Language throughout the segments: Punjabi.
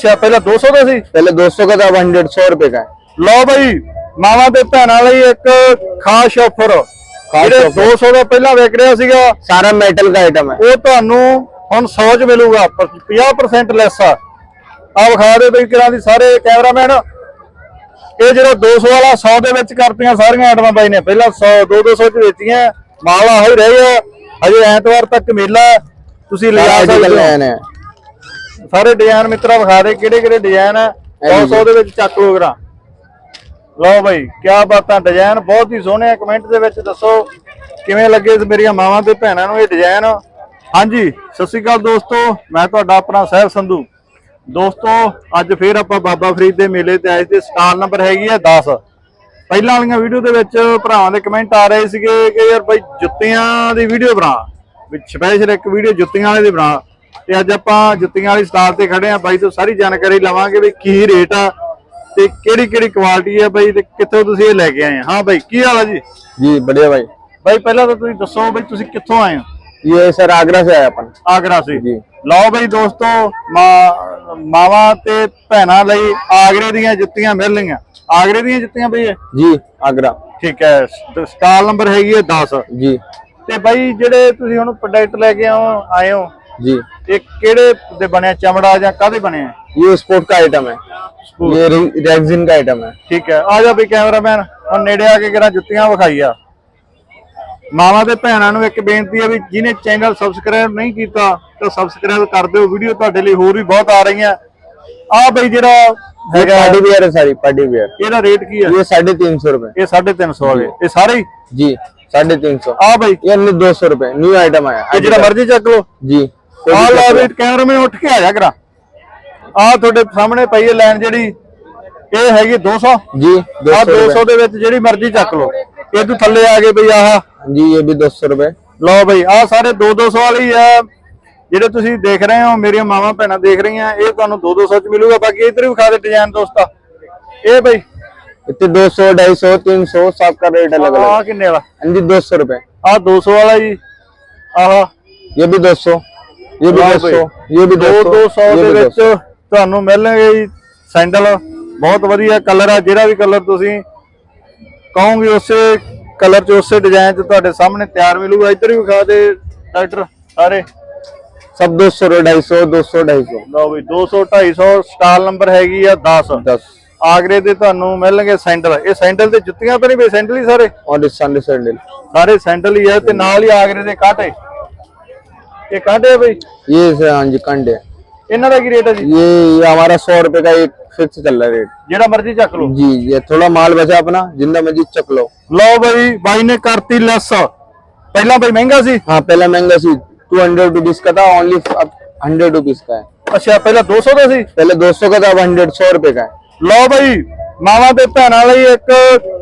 ਅੱਛਾ ਪਹਿਲਾਂ 200 ਦਾ ਸੀ पहले 200 का था अब हंड्रेड सौ रुपए का है ਲਓ ਬਈ ਮਾਵਾਂ ਤੇ ਭੈਣਾਂ ਲਈ ਇੱਕ ਖਾਸ ਆਫਰ ਜਿਹੜੇ offer। 200 ਦਾ ਪਹਿਲਾਂ ਵਿਕ ਰਿਹਾ ਸੀਗਾ सारा मेटल का आइटम है ਉਹ ਤੁਹਾਨੂੰ ਹੁਣ 100 ਚ ਮਿਲੂਗਾ ਪਰ 50% ਲੈਸ ਆ ਆ ਵਿਖਾ ਦੇ ਬਈ ਕਿਰਾਂ ਦੀ ਸਾਰੇ ਕੈਮਰਾਮੈਨ ਇਹ ਜਿਹੜਾ 200 ਵਾਲਾ 100 ਦੇ ਵਿੱਚ ਕਰਤੀਆਂ ਸਾਰੀਆਂ ਆਈਟਮਾਂ ਬਾਈ ਨੇ ਪਹਿਲਾਂ 100 2 200 ਚ ਵੇਚੀਆਂ ਮਾਲ ਆਹ ਹੀ ਰਹਿ ਗਿਆ ਅਜੇ ਐਤਵਾਰ ਤੱਕ ਮੇਲਾ ਹੈ। ਤੁਸੀਂ ਲਿਜਾ सारा ਸਕਦੇ आर्टिकल ਹੋ नया है ਸਾਰੇ ਡਿਜ਼ਾਈਨ ਮਿੱਤਰਾ ਵਿਖਾ ਦੇ ਕਿਹੜੇ ਕਿਹੜੇ ਡਿਜ਼ਾਈਨ ਆ 100 100 ਦੇ ਵਿੱਚ ਚੱਕ ਲੋ ਗਰਾ ਲਓ ਬਈ ਕੀ ਬਾਤਾਂ ਡਿਜ਼ਾਈਨ ਬਹੁਤ ਹੀ ਸੋਹਣੇ ਆ। ਕਮੈਂਟ ਦੇ ਵਿੱਚ ਦੱਸੋ ਕਿਵੇਂ ਲੱਗੇ ਮੇਰੀਆਂ ਮਾਵਾਂ ਤੇ ਭੈਣਾਂ ਨੂੰ ਇਹ ਡਿਜ਼ਾਈਨ ਹਾਂਜੀ ਸਤਿ ਸ਼੍ਰੀ ਅਕਾਲ ਦੋਸਤੋ ਮੈਂ ਤੁਹਾਡਾ ਆਪਣਾ ਸਹਿਬ ਸੰਧੂ। ਦੋਸਤੋ ਅੱਜ ਫੇਰ ਆਪਾਂ ਬਾਬਾ ਫਰੀਦ ਦੇ ਮੇਲੇ ਤੇ ਆਏ ਤੇ ਸਟਾਲ ਨੰਬਰ ਹੈਗੀ ਆ 10 ਪਹਿਲਾਂ ਵਾਲੀਆਂ ਵੀਡੀਓ ਦੇ ਵਿੱਚ ਭਰਾਵਾਂ ਦੇ ਕਮੈਂਟ ਆ ਰਹੇ ਸੀਗੇ ਕਿ ਯਾਰ ਬਾਈ ਜੁੱਤੀਆਂ ਦੀ ਵੀਡੀਓ ਬਣਾ। ਵਿੱਚ ਸਪੈਸ਼ਲ ਇੱਕ ਵੀਡੀਓ ਜੁੱਤੀਆਂ ਵਾਲੇ ਦੀ ਬਣਾ। ਤੇ ਅੱਜ ਆਪਾਂ ਜੁੱਤੀਆਂ ਵਾਲੀ ਸਟਾਲ ਤੇ ਖੜੇ ਆ ਬਾਈ ਤੋਂ ਸਾਰੀ ਜਾਣਕਾਰੀ ਲਵਾਂਗੇ ਵੀ ਕੀ ਰੇਟ ਆ ਤੇ ਕਿਹੜੀ ਕਿਹੜੀ ਕੁਆਲਿਟੀ ਆ ਬਾਈ ਤੇ ਕਿੱਥੋਂ ਤੁਸੀਂ ਇਹ ਲੈ ਕੇ ਆਏ ਆ ਹਾਂ ਬਾਈ ਕੀ ਹਾਲ ਆ ਜੀ जी बढ़िया भाई ਬਾਈ ਪਹਿਲਾਂ ਤਾਂ ਤੁਸੀਂ ਦੱਸੋ ਬਾਈ ਤੁਸੀਂ ਕਿੱਥੋਂ ਆਏ ਹੋ ये सर आगरा से आया अपन ਆਗਰਾ ਸੇ ਜੀ। ਲਓ ਬਈ ਦੋਸਤੋ ਮਾਂ ਮਾਵਾਂ ਤੇ ਭੈਣਾਂ ਲਈ ਆਗਰੇ ਦੀਆਂ ਜੁੱਤੀਆਂ ਮਿਲ ਰਹੀਆਂ ਆਗਰੇ ਦੀਆਂ ਜੁੱਤੀਆਂ ਬਈ ਇਹ? जी आगरा ਠੀਕ ਹੈ ਸ- ਸਟਾਲ ਨੰਬਰ ਹੈਗੀ ਹੈ 10 जी ਤੇ ਬਾਈ ਜਿਹੜੇ ਤੁਸੀਂ ਹੁਣ ਪ੍ਰੋਡਕਟ ਲੈ ਕੇ ਆਓ ਆਏ ਹੋ जी ਇਹ ਕਿਹੜੇ ਦੇ ਬਣਿਆ ਚਮੜਾ ਜਾਂ ਕਾਦੇ ਬਣੇ ਆ ये स्पोर्ट का आइटम है ये रेक्सिन का आइटम है ਠੀਕ ਹੈ ਆ ਜਾ ਬਈ ਕੈਮਰਾਮੈਨ ਹੁਣ ਨੇੜੇ ਆ ਕੇ ਕਿਹੜਾ ਜੁੱਤੀਆਂ ਵਿਖਾਈ ਆ ਮਾਵਾਂ ਤੇ ਭੈਣਾਂ ਨੂੰ ਇੱਕ ਬੇਨਤੀ ਹੈ ਵੀ ਜਿਹਨੇ ਚੈਨਲ ਸਬਸਕ੍ਰਾਈਬ ਨਹੀਂ ਕੀਤਾ ਤਾਂ ਸਬਸਕ੍ਰਾਈਬ ਕਰ ਦਿਓ ਵੀਡੀਓ ਤੁਹਾਡੇ ਲਈ ਹੋਰ ਵੀ ਬਹੁਤ ਆ ਰਹੀਆਂ ਆ ਬਈ ਜਿਹੜਾ ये ਹੈਗਾ पार्टी वेयर है सारी पार्टी वेयर ਇਹਦਾ ਰੇਟ ਕੀ ਹੈ ये साढ़े तीन सौ रुपए ਇਹ 350 ਵਾਲੇ ਇਹ ਸਾਰੇ ਹੀ जी साढ़े तीन सौ ਆ ਬਈ ये अन्य दो सौ रुपए न्यू आइटम आया ਇਹ ਜਿਹੜਾ ਮਰਜ਼ੀ ਚੱਕ ਲਓ जी ਆ ਲਓ ਵੀ ਕੈਮਰਾਮੈਨ ਉੱਠ ਕੇ ਆ ਜਾ ਕਰਾ। ਆ ਤੁਹਾਡੇ ਸਾਹਮਣੇ ਪਈ ਹੈ ਲਾਈਨ ਜਿਹੜੀ ਇਹ ਹੈਗੀ 200 ਜੀ ਆ 200 ਦੇ ਵਿੱਚ ਜਿਹੜੀ ਮਰਜ਼ੀ ਚੱਕ ਲਓ। ਇਹ ਤੋਂ ਥੱਲੇ ਆ ਗਏ ਬਈ ਆਹ। ਜੀ ਇਹ ਵੀ 200 ਰੁਪਏ। ਲਓ ਬਈ ਆ ਸਾਰੇ 2 200 ਵਾਲੀ ਆ ਜਿਹੜੇ ਤੁਸੀਂ ਦੇਖ ਰਹੇ ਹੋ ਮੇਰੀਆਂ ਮਾਵਾਂ ਭੈਣਾਂ ਦੇਖ ਰਹੀਆਂ ਇਹ ਤੁਹਾਨੂੰ 2 200 ਚ ਮਿਲੂਗਾ। ਬਾਕੀ ਇਧਰ ਵੀ ਖਾ ਦੇ ਡਿਜ਼ਾਈਨ ਦੋਸਤਾ। ਇਹ ਬਈ। ਇੱਥੇ 200 250 300 ਸਭ ਦਾ ਰੇਟ ਅਲੱਗ ਅਲੱਗ। ਆ ਕਿੰਨੇ ਵਾਲਾ? ਹਾਂਜੀ 200 ਰੁਪਏ। ਆ 200 ਵਾਲਾ ਜੀ। ਆਹ। ਇਹ ਵੀ 200 ਇਹ ਵੀ 200 ਇਹ ਵੀ 200 200 ਦੇ ਵਿੱਚ ਤੁਹਾਨੂੰ ਮਿਲਣਗੇ ਜੀ ਸੈਂਡਲ। ਬਹੁਤ ਵਧੀਆ ਕਲਰ ਆ ਜਿਹੜਾ ਵੀ ਕਲਰ ਤੁਸੀਂ ਕਹੋਗੇ ਉਸੇ ਕਲਰ 'ਚ ਉਸੇ ਡਿਜ਼ਾਈਨ 'ਚ ਤੁਹਾਡੇ ਸਾਹਮਣੇ ਤਿਆਰ ਮਿਲੂਗਾ। ਇੱਧਰ ਵੀ ਵਿਖਾ ਦੇ ਡਾਕਟਰ ਸਾਰੇ। ਸਭ 200 250 250 ਲਓ ਵੀ 200 250 ਸਟਾਲ ਨੰਬਰ ਹੈਗੀ ਆ 10 10 ਆਗਰੇ ਦੇ ਤੁਹਾਨੂੰ ਮਿਲਣਗੇ ਸੈਂਡਲ। ਇਹ ਸੈਂਡਲ ਤੇ ਜੁੱਤੀਆਂ ਤਾਂ ਨਹੀਂ ਬਈ ਸੈਂਡਲ ਹੀ ਸਾਰੇ? ਹਾਂ ਸੈਂਡਲ ਸੈਂਡਲ ਸਾਰੇ ਸੈਂਡਲ ਹੀ ਆ ਤੇ ਨਾਲ ਹੀ ਆਗਰੇ ਦੇ ਕਾਟੇ। ਇਹ ਕਾਂਟੇ ਆ ਬਈ ये से हाँ जी कंडे ਇਹਨਾਂ ਦਾ ਕੀ ਰੇਟ ਹੈ ਜੀ ये ये हमारा सौ रुपए का एक फिक्स चल रहा है रेट ਜਿਹੜਾ ਮਰਜ਼ੀ ਚੱਕ ਲਓ जी ये थोड़ा माल बचा अपना जिंदा मजीद चक लो ਲਓ ਬਈ ਬਾਈ ਨੇ ਕਰਤੀ ਲੈਸ ਪਹਿਲਾਂ ਬਈ ਮਹਿੰਗਾ ਸੀ हाँ पहला महंगा सी टू हंड्रेड रुपीज का था ओनली अब हंड्रेड रुपीज का है ਅੱਛਾ ਪਹਿਲਾਂ 200 ਦਾ ਸੀ पहले दो सौ का था अब हंड्रेड सौ रुपए का है ਲਓ ਬਈ ਮਾਵਾਂ ਤੇ ਭੈਣਾਂ ਲਈ ਇੱਕ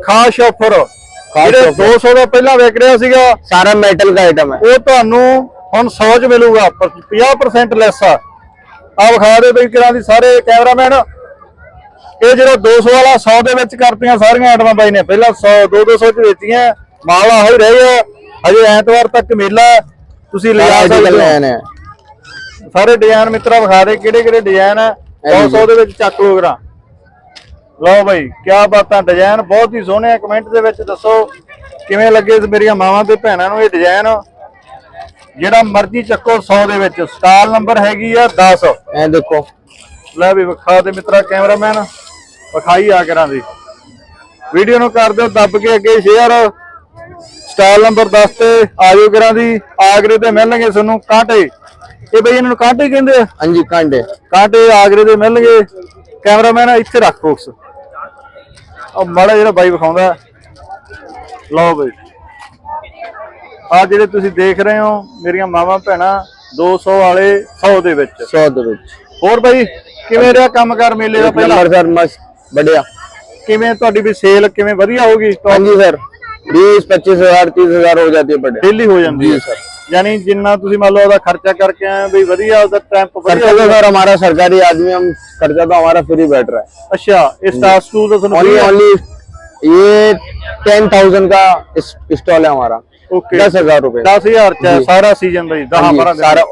ਖਾਸ ਆਫਰ ਜਿਹੜੇ offer। 200 ਦਾ ਪਹਿਲਾਂ ਵਿਕ ਰਿਹਾ ਸੀਗਾ सारा मेटल का आइटम है ਉਹ ਤੁਹਾਨੂੰ ਹੁਣ 100 ਚ ਮਿਲੂਗਾ 50% ਲੈਸ ਆ। ਆ ਵਿਖਾ ਦੇ ਬਈ ਕਿਰਾਂ ਦੀ ਸਾਰੇ ਕੈਮਰਾਮੈਨ ਇਹ ਜਿਹੜਾ 200 ਵਾਲਾ 100 ਦੇ ਵਿੱਚ ਕਰਤੀਆਂ ਸਾਰੀਆਂ ਆਈਟਮਾਂ ਬਾਈ ਨੇ। ਪਹਿਲਾਂ 100 2 200 ਚ ਵੇਚੀਆਂ ਮਾਲ ਆਹੀ ਰਹਿ ਗਿਆ। ਹਜੇ ਐਤਵਾਰ ਤੱਕ ਮੇਲਾ ਤੁਸੀਂ ਲਿਆ ਸਕਦੇ ਹੋ। ਸਾਰੇ ਡਿਜ਼ਾਈਨ ਮਿੱਤਰਾ ਵਿਖਾ ਦੇ ਕਿਹੜੇ ਕਿਹੜੇ ਡਿਜ਼ਾਈਨ ਆ। 100 ਦੇ ਵਿੱਚ ਚੱਕ ਲੋ ਗਰਾ ਲਓ ਬਾਈ ਕੀ ਬਾਤਾਂ ਡਿਜ਼ਾਈਨ ਬਹੁਤ ਹੀ ਸੋਹਣੇ ਕਮੈਂਟ ਦੇ ਵਿੱਚ ਦੱਸੋ ਕਿਵੇਂ ਲੱਗੇ ਮੇਰੀਆਂ ਮਾਵਾਂ ਤੇ ਭੈਣਾਂ ਨੂੰ ਇਹ ਡਿਜ਼ਾਈਨ ਜਿਹੜਾ ਮਰਜ਼ੀ ਚੱਕੋ 100 ਦੇ ਵਿੱਚ। ਸਟਾਲ ਨੰਬਰ ਹੈਗੀ ਆ 10 ਐ ਦੇਖੋ। ਲੈ ਵੀ ਵਿਖਾ ਦੇ ਮਿੱਤਰਾ ਕੈਮਰਾਮੈਨ। ਵਿਖਾਈ ਆ ਕਰਾਂ ਦੀ। ਵੀਡੀਓ ਨੂੰ ਕਰ ਦਿਓ ਦੱਬ ਕੇ ਅੱਗੇ ਸ਼ੇਅਰ ਸਟਾਲ ਨੰਬਰ 10 ਤੇ ਆਜੋ ਕਰਾਂ ਦੀ। ਆਗਰੇ ਤੇ ਮਿਲਣਗੇ ਤੁਹਾਨੂੰ ਕਾਂਟੇ। ਇਹ ਬਈ ਇਹਨਾਂ ਨੂੰ ਕਾਂਟੇ ਕਹਿੰਦੇ ਆ? ਹਾਂਜੀ ਕਾਂਡੇ ਕਾਂਟੇ ਆਗਰੇ ਦੇ ਮਿਲਣਗੇ। ਕੈਮਰਾਮੈਨ ਇੱਥੇ ਰੱਖ ਫੋਕਸ ਉਹ ਮਾੜਾ ਜਿਹੜਾ ਬਾਈ ਵਿਖਾਉਂਦਾ। ਲਓ ਬਈ। ਆ ਜਿਹੜੇ ਤੁਸੀਂ ਦੇਖ ਰਹੇ ਹੋ ਮੇਰੀਆਂ ਮਾਵਾਂ ਭੈਣਾਂ 200 ਵਾਲੇ 100 ਦੇ ਵਿੱਚ सौ दो रुपए ਹੋਰ ਬਾਈ ਕਿਵੇਂ ਰਿਹਾ ਕੰਮਕਾਰ ਮੇਲੇ ਦਾ ਪਹਿਲਾਂ नंबर सर मस्त बढ़िया ਕਿਵੇਂ ਤੁਹਾਡੀ ਵੀ ਸੇਲ ਕਿਵੇਂ ਵਧੀਆ ਹੋਗੀ हाँ जी सर बीस पच्चीस हजार तीस हजार हो जाती है पर डे ਡੇਲੀ ਹੋ ਜਾਂਦੀ ਹੈ जी सर ਯਾਨੀ ਜਿੰਨਾ ਤੁਸੀਂ ਮੰਨ ਲਓ ਉਹਦਾ ਖਰਚਾ ਕਰਕੇ ਆਏ ਹੋ, ਵੀ ਵਧੀਆ ਉਹਦਾ ਟੈਂਪ खर्चा ਵਧੀਆ तो सर हमारा सरकारी आदमी हम खर्चा तो हमारा फ्री बैठ रहा है ਅੱਛਾ ਇਹ ਸਟਾਰ ਸਟੂਲ ਦਾ ਤੁਹਾਨੂੰ ओनली free ਹੈ? ओनली ये टेन थाउजेंड का स्टॉल है हमारा दस हज़ार रूपए दस हज़ार सारा सीज़न भाई दस हाँ बारह सारा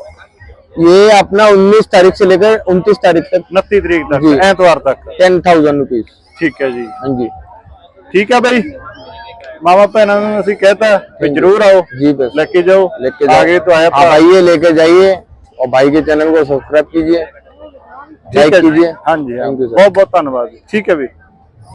ये अपना 19 तारीख से लेकर 29 तारीख तक। उन्तीस तारीख तक एतवार तक। टेन थाउज़ेंड रुपीज़ ठीक है जी। हाँ जी। ठीक है भाई। मामा भैन असि कहता हाँ है ज़रूर आओ। जी बस। लेके जाओ। लेके जाओ। तो आया हाँ, आप आइए लेके जाइए और भाई के चैनल को सब्सक्राइब कीजिए। लाइक कीजिए। हाँ जी बहुत बहुत धन्यवाद। ठीक है भाई।